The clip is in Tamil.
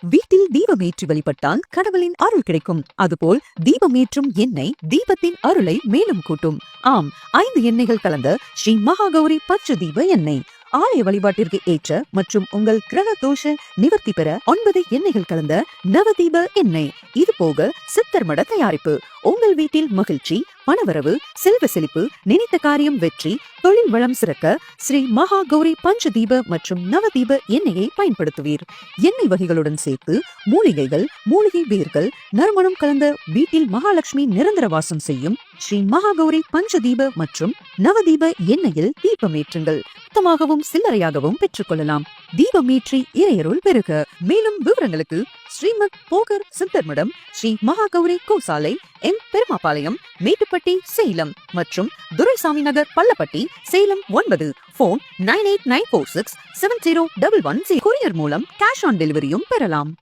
வீட்டில் தீபம் வழிபட்டால் கடவுளின் அருள் கிடைக்கும். அதுபோல் தீபம் ஏற்றும் எண்ணெய் தீபத்தின் அருளை மேலும் கூட்டும். ஆம் ஐந்து எண்ணெய்கள் கலந்த ஸ்ரீ மகாகௌரி பஞ்ச தீப எண்ணெய். ஆலய வழிபாட்டிற்கு ஏற்ற மற்றும் உங்கள் கிரக தோஷ நிவர்த்தி பெற ஒன்பது எண்ணெய்கள் கலந்த நவதீப எண்ணெய். இது போக சித்தர் மட தயாரிப்பு. உங்கள் வீட்டில் மகிழ்ச்சி பணவரவு செல்வ செழிப்பு நினைத்த காரியம் வெற்றி தொழில் வளம் சிறக்க ஸ்ரீ மகா கௌரி பஞ்சதீப மற்றும் நவதீப எண்ணெயை பயன்படுத்துவீர். எண்ணெய் வகைகளுடன் சேர்த்து மூலிகைகள் மூலிகை வேர்கள் நறுமணம் கலந்த வீட்டில் மகாலட்சுமி நிரந்தர வாசம் செய்யும் ஸ்ரீ மகாகௌரி பஞ்சதீப மற்றும் நவதீப எண்ணெயில் தீபமேற்றுங்கள் மொத்தமாகவும் சில்லறையாகவும் பெற்றுக்கொள்ளலாம். தீபமேற்றி இறையருள் பெருக. மேலும் விவரங்களுக்கு ஸ்ரீமத் போகர் சித்தர்மடம் ஸ்ரீ மகாகௌரி கோசாலை எம் பெருமாபாளையம் மேட்டுப்பட்டி சேலம் மற்றும் துரைசாமி நகர் பள்ளப்பட்டி சேலம் ஒன்பது. Phone nine eight nine four six seven zero double one courier மூலம் கேஷ் ஆன் டெலிவரியும் பெறலாம்.